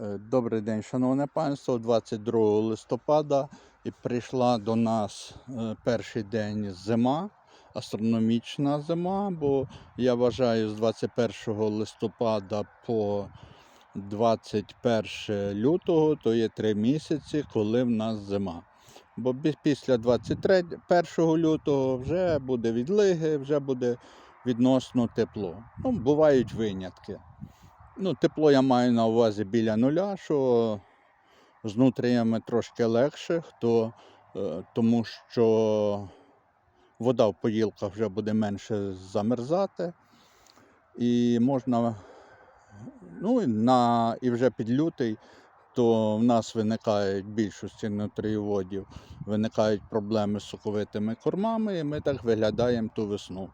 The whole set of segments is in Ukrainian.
Е, Добрий день, шановне панство. 22 листопада і прийшла до нас е, перший день зима, астрономічна зима, бо я вважаю з 21 листопада по 21 лютого то є три місяці, коли в нас зима. Бо після 23 лютого вже буде відлиги, вже буде відносно тепло. Ну, бувають винятки. Ну, тепло я маю на увазі біля нуля, що з нутріями трошки легше, хто, е, тому що вода в поїлках вже буде менше замерзати. І можна, ну на, і вже під лютий, то в нас виникають більшості нутрієводів, виникають проблеми з соковитими кормами, і ми так виглядаємо ту весну.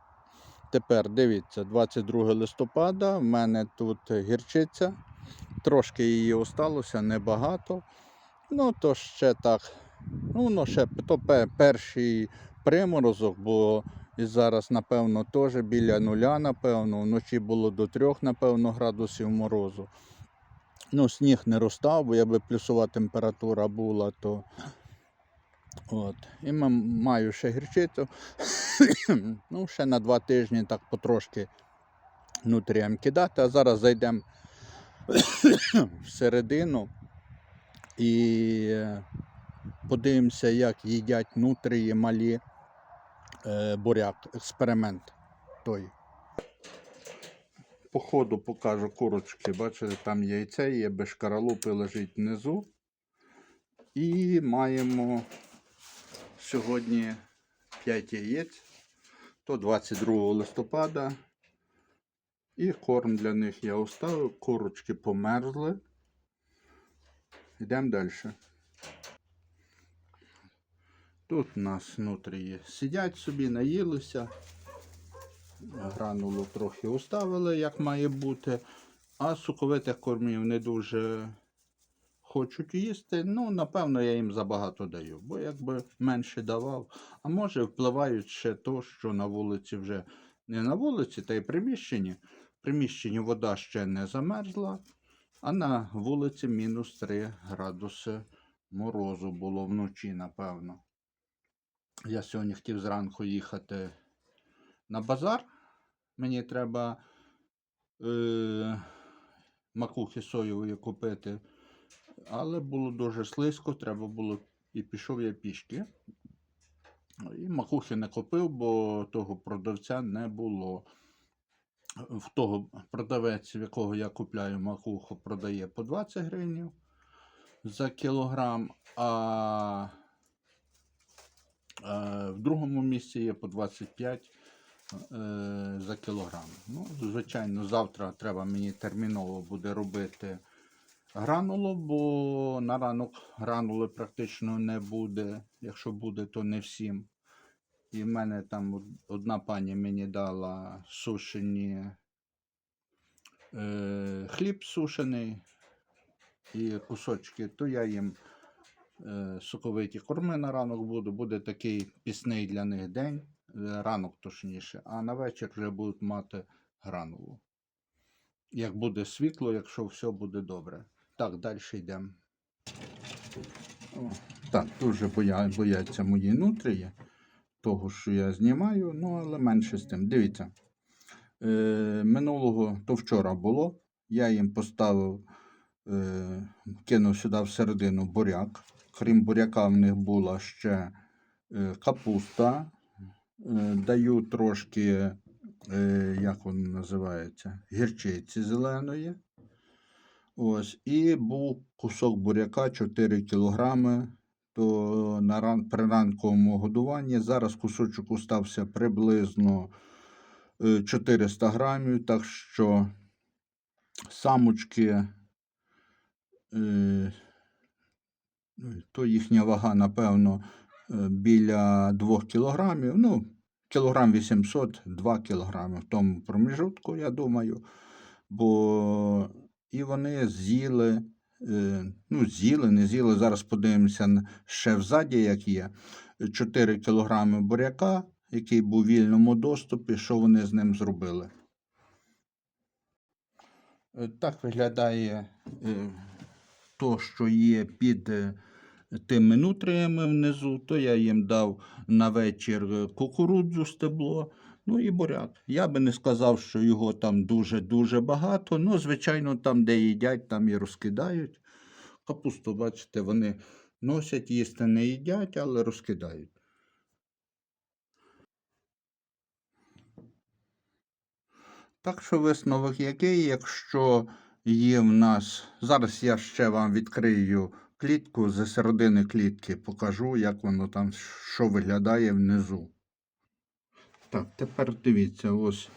Тепер дивіться, 22 листопада, в мене тут гірчиця. Трошки її осталося, небагато. Ну, то ще так. Ну, ну ще то перший приморозок, бо і зараз, напевно, теж біля нуля, напевно. Вночі було до трьох, напевно, градусів морозу. Ну, сніг не розстав, бо якби плюсова температура була, то. От. І маю ще гірчицю. ну, ще на два тижні так потрошки нутріям кидати, а зараз зайдемо всередину і е, подивимося, як їдять нутрії малі е, буряк, експеримент той. По ходу покажу курочки. Бачите, там яйце є, без лежить внизу. І маємо сьогодні 5 яєць, то 22 листопада. І корм для них я оставив. Курочки померзли. Йдемо далі. Тут у нас внутрі сидять собі, наїлися. Гранулу трохи оставили, як має бути. А соковитих кормів не дуже хочуть їсти. Ну, напевно, я їм забагато даю, бо якби менше давав. А може впливають ще то, що на вулиці вже не на вулиці, та й приміщенні. В приміщенні вода ще не замерзла, а на вулиці мінус 3 градуси морозу було вночі, напевно. Я сьогодні хотів зранку їхати на базар. Мені треба е, макухи соєвої купити. Але було дуже слизько, треба було і пішов я пішки. І макухи не купив, бо того продавця не було. В того продавець, в якого я купляю макуху, продає по 20 гривень за кілограм, а в другому місці є по 25 е, за кілограм. Ну, звичайно, завтра треба мені терміново буде робити гранулу, бо на ранок гранули практично не буде. Якщо буде, то не всім. І в мене там одна пані мені дала сушені е, хліб сушений і кусочки, то я їм е, соковиті корми на ранок буду. Буде такий пісний для них день, е, ранок точніше, а на вечір вже будуть мати гранулу. Як буде світло, якщо все буде добре. Так, далі йдемо. Так, дуже боя, бояться мої нутрії, того, що я знімаю, ну, але менше з тим. Дивіться. Е, минулого, то вчора було. Я їм поставив, е, кинув сюди всередину буряк. Крім буряка, в них була ще е, капуста. Е, даю трошки, е, як воно називається, гірчиці зеленої. Ось, і був кусок буряка 4 кілограми то на ран, при ранковому годуванні. Зараз кусочок остався приблизно е, 400 грамів, так що самочки, е, то їхня вага, напевно, е, біля 2 кілограмів. Ну, кілограм 800, 2 кілограми в тому проміжутку, я думаю. Бо і вони з'їли, е, ну, з'їли, не з'їли. Зараз подивимося ще взаді, як є. 4 кілограми буряка, який був в вільному доступі, що вони з ним зробили. Е, Так виглядає е, то, що є під тими нутріями внизу, то я їм дав на вечір кукурудзу стебло. Ну і буряк. Я би не сказав, що його там дуже-дуже багато. Ну, звичайно, там, де їдять, там і розкидають. Капусту, бачите, вони носять, їсти не їдять, але розкидають. Так що висновок який, якщо є в нас. Зараз я ще вам відкрию клітку з середини клітки, покажу, як воно там, що виглядає внизу. Так, тепер дивіться, ось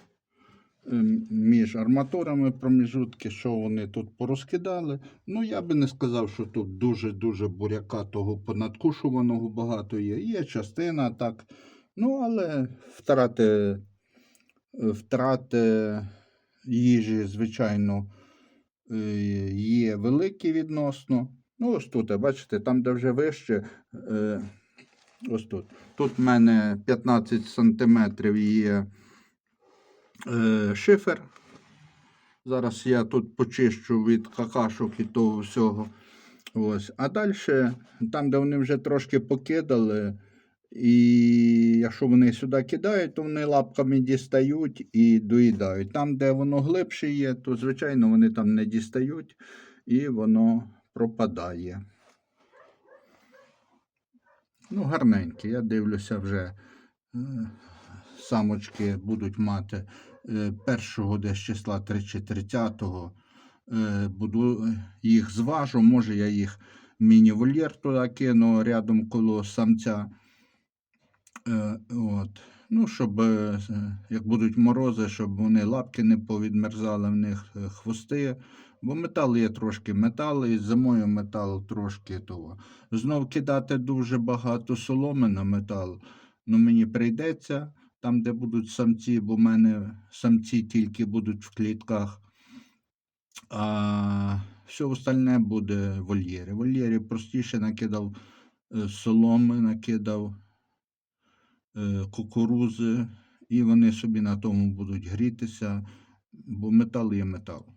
ем, між арматурами проміжутки, що вони тут порозкидали. Ну, я би не сказав, що тут дуже-дуже буряка того понадкушуваного багато є. Є частина так. Ну, але втрати, втрати їжі, звичайно, е, є великі відносно. Ну, ось тут, бачите, там, де вже вище, е, ось тут. Тут в мене 15 сантиметрів є е, шифер. Зараз я тут почищу від какашок і того всього. Ось. А далі, там, де вони вже трошки покидали, і якщо вони сюди кидають, то вони лапками дістають і доїдають. Там, де воно глибше є, то звичайно вони там не дістають і воно пропадає. Ну, гарненькі. Я дивлюся вже. е, Самочки будуть мати е, першого десь числа 3 чи 30 е, буду е, їх зважу, може я їх міні-вольєр туди кину рядом коло самця. Е, От. Ну, щоб е, як будуть морози, щоб вони лапки не повідмерзали в них е, хвости. Бо метал є трошки метал, і зимою метал трошки того. Знов кидати дуже багато соломи на метал. Ну, мені прийдеться там, де будуть самці, бо в мене самці тільки будуть в клітках. А все остальне буде в вольєрі. Простіше накидав е, соломи, накидав е, кукурузи, і вони собі на тому будуть грітися, бо метал є метал.